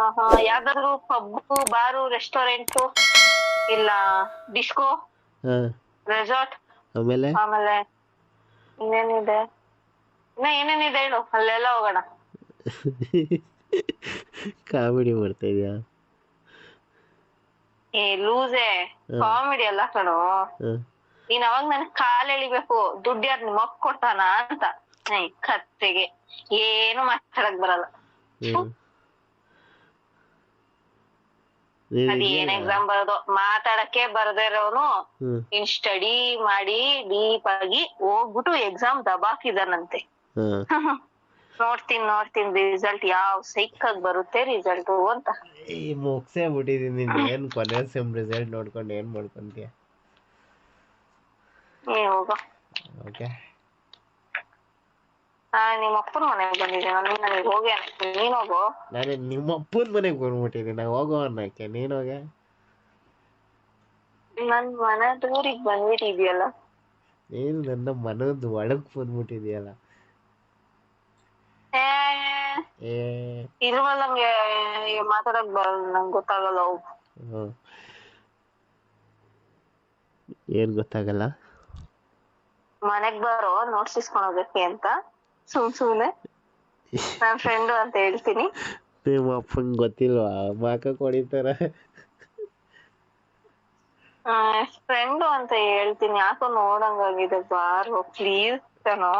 ಆಹಾ, ಯಾವ್ದಾದ್ರು pub bar restaurant ಇಲ್ಲ ಡಿಸ್ಕೋ ಹಾ. ರೆಸಾರ್ಟ್ ಆಮೇಲೆ? ಆಮೇಲೆ ಇನ್ನೇನಿದೆ? ಇನ್ನ ಏನೇನಿದೆ ಹೇಳು ಅಲ್ಲೆಲ್ಲ ಹೋಗೋಣ. ಕಾಮಿಡಿ ಮಾಡ್ತಾ ಇದೀಯಾ? ಏ ಲೂಸೆ ಕಾಮಿಡಿ ಅಲ್ಲ ಕಣೋ. ಹಾ. ನೀನ್ ಅವಾಗ ನನ್ ಕಾಲ್ ಎಳಿಬೇಕು. ದುಡ್ಡು ಯಾರು ನಿಮ್ಮ ಅಪ್ಪ ಕೊಡ್ತಾನ ಅಂತ ಕತ್ತೆಗೆ. ಏನು ಮಾತಾಡಕ್ ಬರಲ್ಲ ಹ್ಮ್ ನೀನ್ ಅದ್ ಏನ್? ಎಕ್ಸಾಮ್ ಬರೋದು? ಮಾತಾಡಕ್ಕೆ ಬರದೇ ಇರೋನು ಇನ್ ಸ್ಟಡಿ ಮಾಡಿ ಡೀಪ್ ಆಗಿ ಹೋಗ್ಬಿಟ್ಟು ಎಕ್ಸಾಮ್ ದಬಾಕಿದಾನಂತೆ. ನೋಡ್ತೀನಿ ನೋಡ್ತೀನಿ ರಿಸಲ್ಟ್ ಯಾವ ಸೈಕ್ ಆಗಿ ಬರುತ್ತೆ ರಿಸಲ್ಟ್ ಅಂತ. ಈ ಮುಗ್ಸೇ ಬಿಟ್ಟಿದೀನಿ ಏನ್ ಕೊನೆ ಸೆಮ್ ರಿಸಲ್ಟ್ ನೋಡ್ಕೊಂಡು ಏನ್ ಮಾಡ್ಕೊಂತೀಯ ಓಕೆ ನಿಮ್ಮ ಅಪ್ಪನ ಮನೆಗೆ ಬಂದಿದ್ದೀನಿ ನೀನ್ ನನಗೆ ಹೋಗಿ ನೀನು ಹೋಗೋ. ನಾನು ನಿಮ್ಮ ಅಪ್ಪನ ಮನೆಗೆ ಬಂದ್ಬಿಟ್ಟಿದ್ದೀನಿ. ನಾನು ಹೋಗೋ ಅನ್ನಕ್ಕೆ. ನೀನು ಹೋಗೆ? ನನ್ ಮನೆ ದೂರಿಗೆ ಬಂದ್ಬಿಟ್ಟಿದ್ಯಲ್ಲ ನೀನು ನನ್ನ ಮನದ ಒಳಗ್ ಬಂದ್ಬಿಟ್ಟಿದ್ಯಲ್ಲ ಏ ಇಲ್ವಲ್ಲ ನಂಗೆ ಮಾತಾಡಕ್ ಬರಲ್ಲ. ನಂಗೆ ಗೊತ್ತಾಗಲ್ಲ. ಏನ್ ಗೊತ್ತಾಗಲ್ಲ? ಮನೆಗ್ ಬರೋ ನೋಟ್ಸ್ ಇಸ್ಕೊಂಡ್ ಹೋಗಕ್ಕೆ ಅಂತ. ಸುಮ್ ಸುಮ್ನೆ. ನನ್ ಫ್ರೆಂಡು ಅಂತ ಹೇಳ್ತೀನಿ. ನಿಮ್ಮ ಅಪ್ಪಂಗ್ ಗೊತ್ತಿಲ್ವಾ? ಮಾಕ ಹೊಡಿತಾರ ಫ್ರೆಂಡು ಅಂತ ಹೇಳ್ತೀನಿ. ಯಾಕೋ ನೋಡಂಗಾಗಿದೆ ಬಾರು ಪ್ಲೀಸ್ ಕಣೋ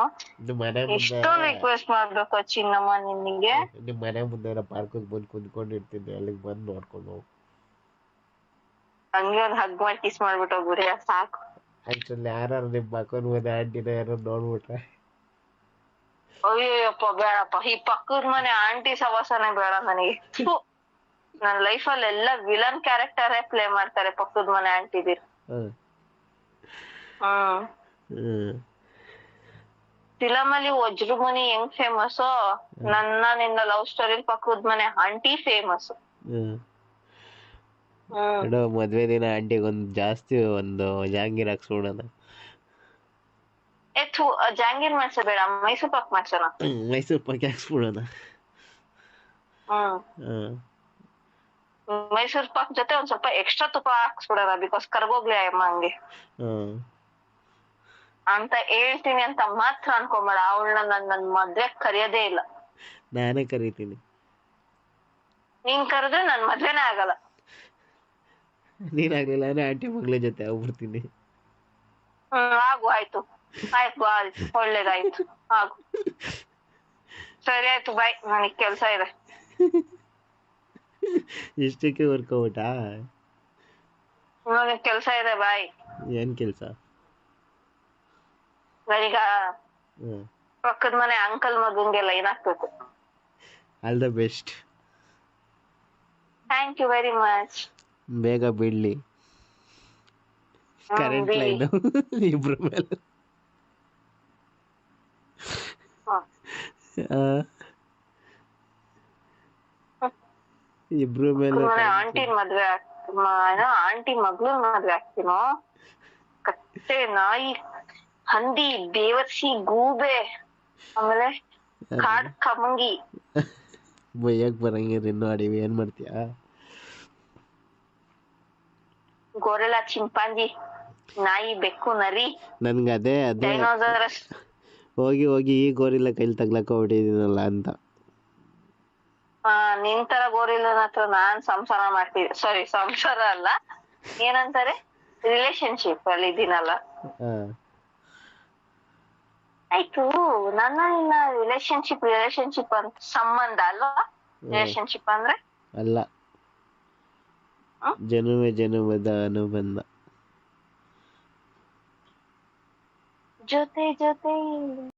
ಎಷ್ಟೊಂದ್ ರಿಕ್ವೆಸ್ಟ್ ಮಾಡ್ಬೇಕು ಚಿನ್ನಮ್ಮ ನಿನ್ಗೆ ನಿಮ್ ಮನೆ ಮುಂದೆ ಪಾರ್ಕಿಗೆ ಬಂದು ಕುಂತ್ಕೊಂಡಿರ್ತೀನಿ. ಅಲ್ಲಿಗೆ ಬಂದು ನೋಡ್ಕೊಂಡು ಹೋಗು. ಹಂಗೆ ಒಂದ್ ಹಗ್ ಮಾಡಿ ಕಿಸ್ ಮಾಡ್ಬಿಟ್ಟು ಹೋಗ್ಬಿಡಿ ಸಾಕು. ಆಕ್ಚುಲಿ ಯಾರು ನಿಮ್ ಮಕ್ಕನ ಮನೆ ಆಂಟಿನ ಯಾರು ನೋಡ್ಬಿಟ್ರೆ. ಅಯ್ಯಪ್ಪ ಬೇಡಪ್ಪ. ಈ ಪಕ್ಕದ ಮನೆ ಆಂಟಿ ಸವಾಸನೆ ಬೇಡ ನನಗೆ. ಥು. ಲೈಫ್ ಅಲ್ಲಿ ಎಲ್ಲ ವಿಲನ್ ಕ್ಯಾರೆಕ್ಟರ್ ಪ್ಲೇ ಮಾಡ್ತಾರೆ ಪಕ್ಕದ ಮನೆ ಆಂಟಿದಿರು ಹ್ಮ್. ಹ್ಮ್. ಫಿಲಮ್ ಅಲ್ಲಿ ವಜ್ರ ಮನಿ ಹೆಂಗ್ ಫೇಮಸ್ ನನ್ನ ನಿನ್ನ ಲವ್ ಸ್ಟೋರಿ ಪಕ್ಕದ ಮನೆ ಆಂಟಿ ಫೇಮಸ್ ಮದ್ವೆ ದಿನ ಆಂಟಿಗೆ ಒಂದು ಜಾಸ್ತಿ ಒಂದು ಜಾಂಗೀರ್ ಹಾಕ್ಸ್ಬಿಡೋಣ ಥು ಜಾಂಗೀರ್ ಮಾಡ್ಸ ಬೇಡ ಮೈಸೂರ್ ಪಾಕ್ ಮಾಡ್ಸೋಣ ಮೈಸೂರ್ ಪಾಕ್ ಹಾಕ್ಸ್ಬಿಡೋಣ ಮೈಸೂರ್ ಪಾಕ್ ಜೊತೆ ಒಂದ್ ಸ್ವಲ್ಪ ಎಕ್ಸ್ಟ್ರಾ ತುಪ್ಪ ಹಾಕ್ಸ್ಬಿಡೋಣ ಬಿಕಾಸ್ ಕರ್ಗೋಗ್ಲಿ ಅಮ್ಮ ಹಂಗೆ. ಅಂತ ಹೇಳ್ತೀನಿ ಅಂತ ಮಾತ್ರ ಅನ್ಕೊಂಬೇಡ ಅವಳನ್ನ ನನ್ ನನ್ ಮದ್ವೆ ಕರೆಯೋದೇ ಇಲ್ಲ. ನಾನೇ ಕರಿತೀನಿ. ನೀನ್ ಕರೆದ್ರೆ ನನ್ ಮದ್ವೆನೇ ಆಗಲ್ಲ. ನೀನಾಗ್ಲಿಲ್ಲ ಅಂದ್ರೆ ಆಂಟಿ ಮಗಳ ಜೊತೆ ಆಗ್ಬಿಡ್ತೀನಿ. ಹ್ಮ್ ಆಗು ಆಯ್ತು. ಆಯ್ತು ಆಯ್ತು ಒಳ್ಳೇದಾಯ್ತು. ಹಾಗು. ಸರಿ ಆಯ್ತು ಬಾಯ್ ನನಗೆ ಕೆಲಸ ಇದೆ. ಇಷ್ಟಕ್ಕೆ ಹೊರ್ಕೊಬಿಟ್ಟಾ ನನಗೆ ಕೆಲಸ ಇದೆ ಬಾಯ್ ಏನ್ ಕೆಲಸ? ಈಗ ಪಕ್ಕದ ಮನೆ ಅಂಕಲ್ ಮಗಂಗೆ ಲೈನ್ ಹಾಕ್ಬೇಕು all the best thank you very much ಬೇಗ ಬಿಡ್ಲಿ. ಕರೆಂಟ್ ಲೈನ್ ಇಬ್ರು ಮೇಲೆ. ಇಬ್ರ ಮೇಲೆ ಆಂಟಿ ಮದ್ವೆ ಆಂಟಿ ಮಗಳು ಮದ್ವೆ ಆಗ್ತೀನೋ? ಕತ್ತೆ ನಾಯಿ ಹಂದಿ ಬೇವರ್ಸಿ ಗೂಬೆ ಆಮೇಲೆ ಕಾಡ್ ಕಮಂಗಿ. ಬೈಯಕ್ ಬರಂಗಿರ ಇನ್ನು ಅಡಿವಿ ಏನ್ ಮಾಡ್ತೀಯಾ? ಗೊರೆಲ್ಲ ಚಿಂಪಾಂಜಿ ನಾಯಿ ಬೆಕ್ಕು ನರಿ ನನ್ಗ ಅದೇ. ಅದೇ ಡೈನೋಸರಸ್ ಹೋಗಿ ಹೋಗಿ ಈ ಗೋರಿಲ್ಲ ಕೈಲಿ ತಗ್ಲಕ್ಕ ಹೊಡಿದಿನಲ್ಲ ಅಂತ. ಆ ನಿನ್ ತರ ಗೋರಿಲ್ಲನ ಹತ್ರ ನಾನ್ ಸಂಸಾರ ಮಾಡ್ತಿದ್ದೆ ಸಾರಿ ಸಂಸಾರ ಅಲ್ಲ. ಏನಂತಾರೆ? ರಿಲೇಶನ್ಶಿಪ್ ಅಲ್ಲಿ ಇದೀನಲ್ಲ ಆ, ಆಯ್ತು ನನ್ನ ನಿನ್ನ ರಿಲೇಶನ್ಶಿಪ್ ರಿಲೇಶನ್ಶಿಪ್ ಅಂತ ಸಂಬಂಧ ಅಲ್ವಾ? ರಿಲೇಶನ್ಶಿಪ್ ಅಂದ್ರೆ? ಅಲ್ಲ? ಜನುಮೆ ಜನುಮದ ಅನುಬಂಧ. ಜೊತೆ ಜೊತೆ